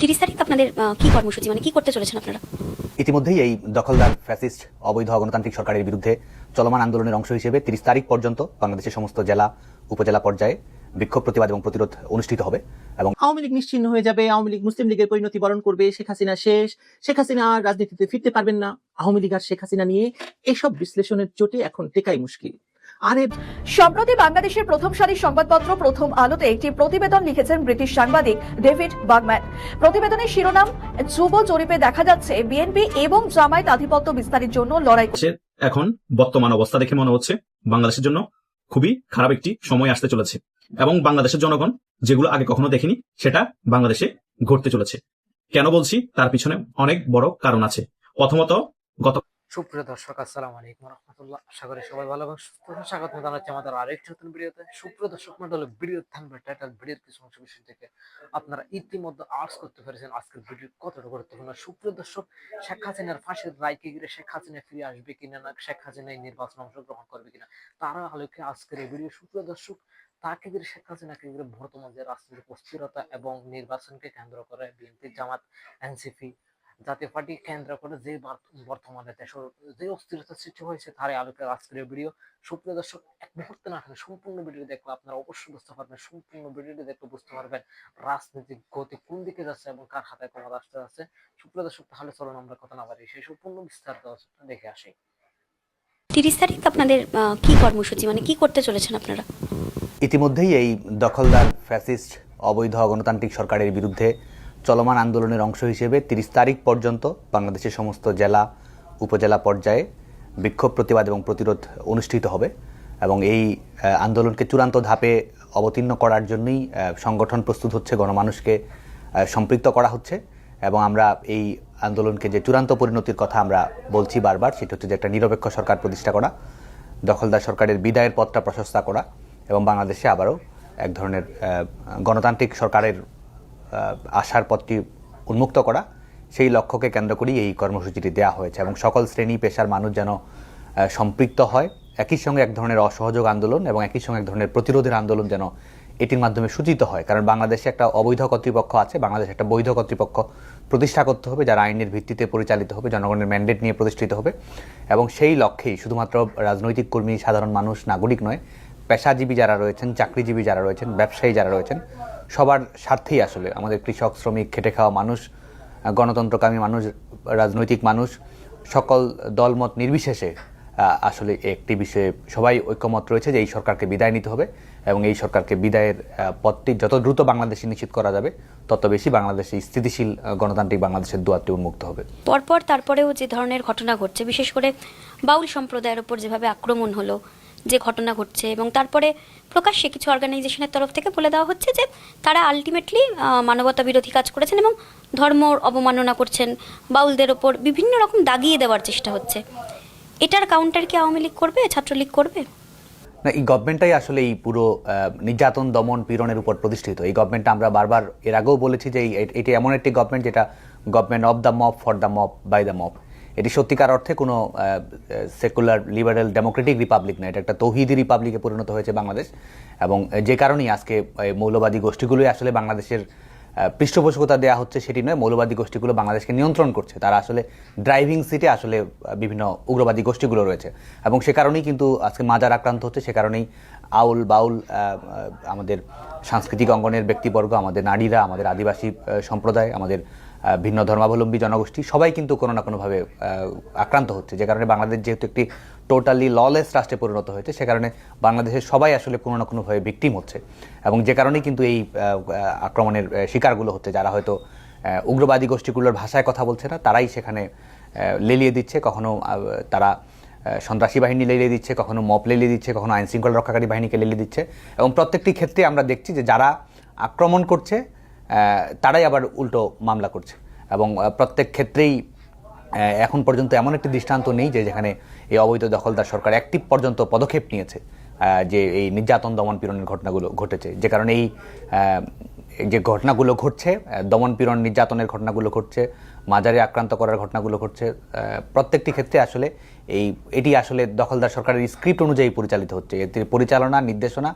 তিরিশ তারিখ আপনাদের কি কর্মসূচি? মানে কি করতে চলেছেন আপনারা? ইতিমধ্যেই এই দখলদার ফ্যাসিস্ট অবৈধ গণতান্ত্রিক সরকারের বিরুদ্ধে চলমান আন্দোলনের অংশ হিসেবে তিরিশ তারিখ পর্যন্ত বাংলাদেশের সমস্ত জেলা উপজেলা পর্যায়ে বিক্ষোভ প্রতিবাদ এবং প্রতিরোধ অনুষ্ঠিত হবে এবং আওয়ামী লীগ নিশ্চিহ্ন হয়ে যাবে আওয়ামী লীগ মুসলিম লীগের পরিণতি বরণ করবে শেখ হাসিনা শেষ। শেখ হাসিনা আর রাজনীতিতে ফিরতে পারবেন না। আওয়ামী লীগ আর শেখ হাসিনা নিয়ে এসব বিশ্লেষণের চোটে এখন টেকাই মুশকিল। আরে সম্প্রতি বাংলাদেশের প্রথম সারির সংবাদপত্র প্রথম আলোতে একটি প্রতিবেদন লিখেছেন ব্রিটিশ সাংবাদিক ডেভিড বাগম্যান। প্রতিবেদনের শিরোনাম যুব জরিপে দেখা যাচ্ছে বিএনপি এবং জামায়াত আধিপত্য বিস্তারের জন্য লড়াই এখন বর্তমান অবস্থা দেখে মনে হচ্ছে বাংলাদেশের জন্য খুবই খারাপ একটি সময় আসতে চলেছে। এবং বাংলাদেশের জনগণ যেগুলো আগে কখনো দেখেনি সেটা বাংলাদেশে ঘটতে চলেছে। কেন বলছি? তার পিছনে অনেক বড় কারণ আছে। প্রথমত গত সুপ্রিয় দর্শক, আসসালামু আলাইকুম রহমতুল্লাহ। আশা করি সবাই ভালো এবং সুস্থ। স্বাগত জানাচ্ছি আমাদের আরেকটি নতুন ভিডিওতে। সুপ্রিয় দর্শক মন্ডল ভিডিও থাকবে টাইটেল ভিডিওর কিছু অংশ বিষয় থেকে আপনারা ইতিমধ্যে আর্টস করতে পেরেছেন আজকের ভিডিও কতটা গুরুত্বপূর্ণ। সুপ্রিয় দর্শক, শেখ হাসিনার ফাঁসির রায়কে ঘিরে শেখ হাসিনা ফিরে আসবে কিনা না, শেখ হাসিনা এই নির্বাচনে অংশগ্রহণ করবে কিনা, তারা আলোকে আজকের এই ভিডিও। সুপ্রিয় দর্শক, তাকে ঘিরে শেখ হাসিনাকে ঘিরে বর্তমান যে রাজনৈতিক অস্থিরতা এবং নির্বাচনকে কেন্দ্র করে BNP Jamaat, NCP Jatiya Party কেন্দ্র করে যে বার- বর্তমানে দেশের যে অস্থিরতা সৃষ্টি হয়েছে তারই আলোকে আজকের ভিডিও সুপ্রিয় দর্শক এক মুহূর্তে না সম্পূর্ণ ভিডিও দেখলে আপনারা অবশ্যই বুঝতে পারবেন সম্পূর্ণ ভিডিওটি দেখলে বুঝতে পারবেন রাজনৈতিক গতি কোন দিকে যাচ্ছে এবং কার হাতে ক্ষমতা আসতে যাচ্ছে। সুপ্রিয় দর্শক তাহলে চলুন আমরা কথা না বাড়ি সেই সম্পূর্ণ বিস্তারিত দেখে আসি। তিরিশ তারিখ আপনাদের কি কর্মসূচি? মানে কি করতে চলেছেন আপনারা? ইতিমধ্যেই এই দখলদার ফ্যাসিস্ট অবৈধ গণতান্ত্রিক সরকারের বিরুদ্ধে চলমান আন্দোলনের অংশ হিসেবে তিরিশ তারিখ পর্যন্ত বাংলাদেশের সমস্ত জেলা, উপজেলা পর্যায়ে বিক্ষোভ, প্রতিবাদ এবং প্রতিরোধ অনুষ্ঠিত হবে এবং এই আন্দোলনকে চূড়ান্ত ধাপে অবতীর্ণ করার জন্যই সংগঠন প্রস্তুত হচ্ছে, গণমানুষকে সম্পৃক্ত করা হচ্ছে এবং আমরা এই আন্দোলনকে যে চূড়ান্ত পরিণতির কথা আমরা বলছি বারবার, সেটা হচ্ছে যে একটা নিরপেক্ষ সরকার প্রতিষ্ঠা করা, দখলদার সরকারের বিদায়ের পথটা প্রশস্তা করা এবং বাংলাদেশে আবারও এক ধরনের গণতান্ত্রিক সরকারের আশার পথটি উন্মুক্ত করা। সেই লক্ষ্যকে কেন্দ্র করেই এই কর্মসূচিটি দেওয়া হয়েছে এবং সকল শ্রেণি, পেশার মানুষ যেন সম্পৃক্ত হয়। একই সঙ্গে এক ধরনের অসহযোগ আন্দোলন এবং একই সঙ্গে এক ধরনের প্রতিরোধের আন্দোলন যেন এটির মাধ্যমে সূচিত হয়। কারণ বাংলাদেশে একটা অবৈধ কর্তৃপক্ষ আছে, বাংলাদেশে একটা বৈধ কর্তৃপক্ষ প্রতিষ্ঠা করতে হবে, যারা আইনের ভিত্তিতে পরিচালিত হবে, জনগণের ম্যান্ডেট নিয়ে প্রতিষ্ঠিত হবে। এবং সেই লক্ষ্যেই শুধুমাত্র রাজনৈতিক কর্মী, সাধারণ মানুষ, নাগরিক নয়, পেশাজীবী যারা রয়েছেন, চাকরিজীবী যারা রয়েছেন, ব্যবসায়ী যারা রয়েছেন সবার স্বার্থেই আসলে। আমাদের কৃষক, শ্রমিক, খেটে খাওয়া মানুষ, গণতন্ত্রকামী মানুষ, রাজনৈতিক মানুষ, সকল দলমত নির্বিশেষে আসলে একটি বিষয়ে সবাই ঐক্যমত রয়েছে যে এই সরকারকে বিদায় নিতে হবে এবং এই সরকারকে বিদায়ের পথটি যত দ্রুত বাংলাদেশে নিশ্চিত করা যাবে, তত বেশি বাংলাদেশে স্থিতিশীল গণতান্ত্রিক বাংলাদেশের দুয়ারটি উন্মুক্ত হবে। পরপর তারপরেও যে ধরনের ঘটনা ঘটছে, বিশেষ করে বাউল সম্প্রদায়ের ওপর যেভাবে আক্রমণ হলো যে ঘটনা ঘটছে এবং তারপরে প্রকাশ্যে কিছু অর্গানাইজেশনের তরফ থেকে বলে দেওয়া হচ্ছে যে তারা আলটিমেটলি মানবতা বিরোধী কাজ করেছেন এবং ধর্ম অবমাননা করছেন বাউলদের ওপর বিভিন্ন রকম দাগিয়ে দেওয়ার চেষ্টা হচ্ছে। এটার কাউন্টার কি আওয়ামী লীগ করবে? ছাত্রলীগ করবে? না, এই গভর্নমেন্টটাই আসলে এই পুরো নির্যাতন, দমন, পীড়নের উপর প্রতিষ্ঠিত। এই গভর্নমেন্টটা আমরা বারবার এর আগেও বলেছি যে এটি এমন একটি গভর্নমেন্ট যেটা government of the mob for the mob by the mob এটি সত্যিকার অর্থে কোনো সেকুলার লিবারেল ডেমোক্রেটিক রিপাবলিক না, এটা একটা তৌহিদি রিপাবলিকে পরিণত হয়েছে বাংলাদেশ। এবং যে কারণেই আজকে মৌলবাদী গোষ্ঠীগুলোই আসলে বাংলাদেশের পৃষ্ঠপোষকতা দেওয়া হচ্ছে সেটি নয়, মৌলবাদী গোষ্ঠীগুলো বাংলাদেশকে নিয়ন্ত্রণ করছে। তারা আসলে ড্রাইভিং সিটে আসলে বিভিন্ন উগ্রবাদী গোষ্ঠীগুলো রয়েছে। এবং সে কারণেই কিন্তু আজকে মাজার আক্রান্ত হচ্ছে, সে কারণেই আউল বাউল আমাদের সাংস্কৃতিক অঙ্গনের ব্যক্তিবর্গ, আমাদের নারীরা, আমাদের আদিবাসী সম্প্রদায়, আমাদের ভিন্ন ধর্মাবলম্বী জনগোষ্ঠী, সবাই কিন্তু কোনো না কোনোভাবে আক্রান্ত হচ্ছে। যে কারণে বাংলাদেশ যেহেতু একটি টোটালি ললেস রাষ্ট্রে পরিণত হয়েছে, সে কারণে বাংলাদেশের সবাই আসলে কোনো না কোনোভাবে ভিকটিম হচ্ছে। এবং যে কারণেই কিন্তু এই আক্রমণের শিকারগুলো হচ্ছে। যারা হয়তো উগ্রবাদী গোষ্ঠীগুলোর ভাষায় কথা বলছে না, তারাই সেখানে লেলিয়ে দিচ্ছে। কখনো তারা সন্ত্রাসী বাহিনী লেলিয়ে দিচ্ছে, কখনো মপ লেলিয়ে দিচ্ছে, কখনো আইন শৃঙ্খলা রক্ষাকারী বাহিনীকে লেলিয়ে দিচ্ছে। এবং প্রত্যেকটি ক্ষেত্রে আমরা দেখছি যে যারা আক্রমণ করছে তারাই আবার উল্টো মামলা করছে। এবং প্রত্যেক ক্ষেত্রেই এখন পর্যন্ত এমন একটি দৃষ্টান্ত নেই যে যেখানে এই অবৈধ দখলদার সরকার একটি পর্যন্ত পদক্ষেপ নিয়েছে যে এই নির্যাতন, দমন পীড়নের ঘটনাগুলো ঘটেছে। যে কারণে এই যে ঘটনাগুলো ঘটছে দমন পীড়ন, নির্যাতনের ঘটনাগুলো ঘটছে, মাজারে আক্রান্ত করার ঘটনাগুলো ঘটছে প্রত্যেকটি ক্ষেত্রে আসলে এই, এটি আসলে দখলদার সরকারের স্ক্রিপ্ট অনুযায়ী পরিচালিত হচ্ছে। এতে পরিচালনা, নির্দেশনা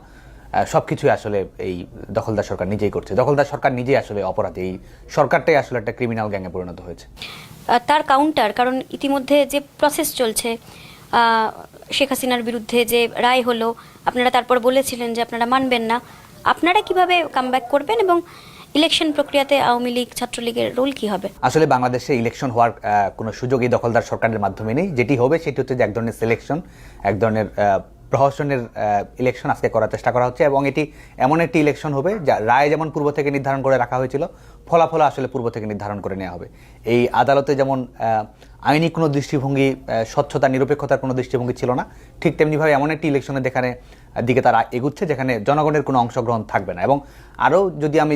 সব কিছুই আসলে এই দখলদার সরকার নিজেই করছে। দখলদার সরকার নিজেই আসলে অপরাধী। এই সরকারটাই আসলে একটা ক্রিমিনাল গ্যাংয়ে পরিণত হয়েছে। তার কাউন্টার কারণ ইতিমধ্যে যে প্রসেস চলছে শেখ হাসিনার বিরুদ্ধে যে রায় হলো আপনারা তারপর বলেছিলেন যে আপনারা মানবেন না। আপনারা কীভাবে কামব্যাক করবেন এবং ইলেকশন প্রক্রিয়াতে আওয়ামী লীগ ছাত্রলীগের রোল কি হবে? আসলে বাংলাদেশে ইলেকশন হওয়ার কোনো সুযোগ এই দখলদার সরকারের মাধ্যমে নেই। যেটি হবে সেটি হচ্ছে যে এক ধরনের সিলেকশন এক ধরনের প্রহসনের ইলেকশন আজকে করার চেষ্টা করা হচ্ছে এবং এটি এমন একটি ইলেকশন হবে যা রায় যেমন পূর্ব থেকে নির্ধারণ করে রাখা হয়েছিল, ফলাফল আসলে পূর্ব থেকে নির্ধারণ করে নেওয়া হবে। এই আদালতে যেমন আইনি কোনো দৃষ্টিভঙ্গি স্বচ্ছতা, নিরপেক্ষতার কোনো দৃষ্টিভঙ্গি ছিল না, ঠিক তেমনিভাবে এমন একটি ইলেকশনে যেখানে দিকে তারা এগুচ্ছে যেখানে জনগণের কোনো অংশগ্রহণ থাকবে না। এবং আরও যদি আমি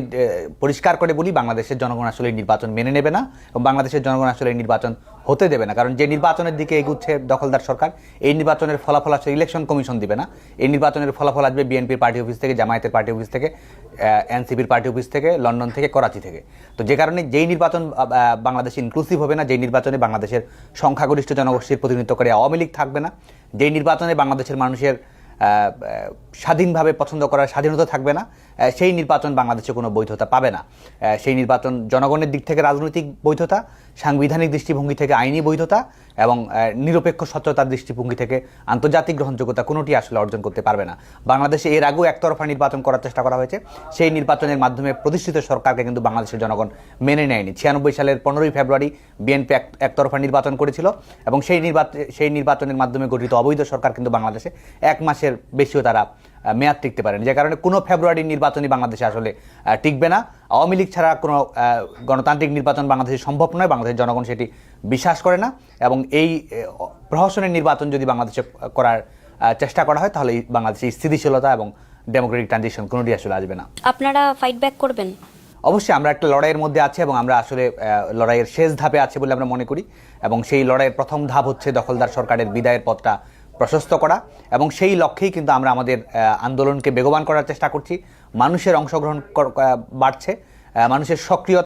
পরিষ্কার করে বলি, বাংলাদেশের জনগণ আসলে নির্বাচন মেনে নেবে না এবং বাংলাদেশের জনগণ আসলে নির্বাচন হতে দেবে না। কারণ যে নির্বাচনের দিকে এগুচ্ছে দখলদার সরকার, এই নির্বাচনের ফলাফল আসলে ইলেকশন কমিশন দিবে না। এই নির্বাচনের ফলাফল আসবে বিএনপির পার্টি অফিস থেকে, জামায়াতের পার্টি অফিস থেকে এনসিপির পার্টি অফিস থেকে, লন্ডন থেকে, করাচি থেকে। তো যে কারণে যেই নির্বাচন বাংলাদেশে ইনক্লুসিভ হবে না, যেই নির্বাচনে বাংলাদেশের সংখ্যাগরিষ্ঠ জনগোষ্ঠীর প্রতিনিধিত্ব করে আওয়ামী লীগ থাকবে না, যেই নির্বাচনে বাংলাদেশের মানুষের স্বাধীনভাবে পছন্দ করার স্বাধীনতা থাকবে না। সেই নির্বাচন বাংলাদেশে কোনো বৈধতা পাবে না। সেই নির্বাচন জনগণের দিক থেকে রাজনৈতিক বৈধতা সাংবিধানিক দৃষ্টিভঙ্গি থেকে আইনি বৈধতা এবং নিরপেক্ষ স্বচ্ছতার দৃষ্টিভঙ্গি থেকে আন্তর্জাতিক গ্রহণযোগ্যতা কোনোটি আসলে অর্জন করতে পারবে না। বাংলাদেশে এর আগেও একতরফা নির্বাচন করার চেষ্টা করা হয়েছে। সেই নির্বাচনের মাধ্যমে প্রতিষ্ঠিত সরকারকে কিন্তু বাংলাদেশের জনগণ মেনে নেয়নি। ছিয়ানব্বই সালের পনেরোই ফেব্রুয়ারি বিএনপি এক, একতরফা নির্বাচন করেছিল এবং সেই নির্বাচন, সেই নির্বাচনের মাধ্যমে গঠিত অবৈধ সরকার কিন্তু বাংলাদেশে এক মাসের বেশিও তারা মেয়াদ টিকতে পারেনি। যে কারণে কোনো ফেব্রুয়ারির নির্বাচনই বাংলাদেশে আসলে টিকবে না। আওয়ামী লীগ ছাড়া কোনো গণতান্ত্রিক নির্বাচন বাংলাদেশে সম্ভব নয়। বাংলাদেশের জনগণ সেটি বিশ্বাস করে না। এবং এই প্রহসনের নির্বাচন যদি বাংলাদেশে করার চেষ্টা করা হয় তাহলে বাংলাদেশের স্থিতিশীলতা এবং ডেমোক্রেটিক ট্রানজিশন কোনোটি আসলে আসবে না। আপনারা ফাইট ব্যাক করবেন? অবশ্যই আমরা একটা লড়াইয়ের মধ্যে আছি এবং আমরা আসলে লড়াইয়ের শেষ ধাপে আছে বলে আমরা মনে করি। এবং সেই লড়াইয়ের প্রথম ধাপ হচ্ছে দখলদার সরকারের বিদায়ের পথটা প্রশস্ত করা এবং সেই লক্ষ্যেই কিন্তু আমরা আমাদের আন্দোলনকে বেগবান করার চেষ্টা করছি। মানুষের অংশগ্রহণ বাড়ছে মানুষের সক্রিয়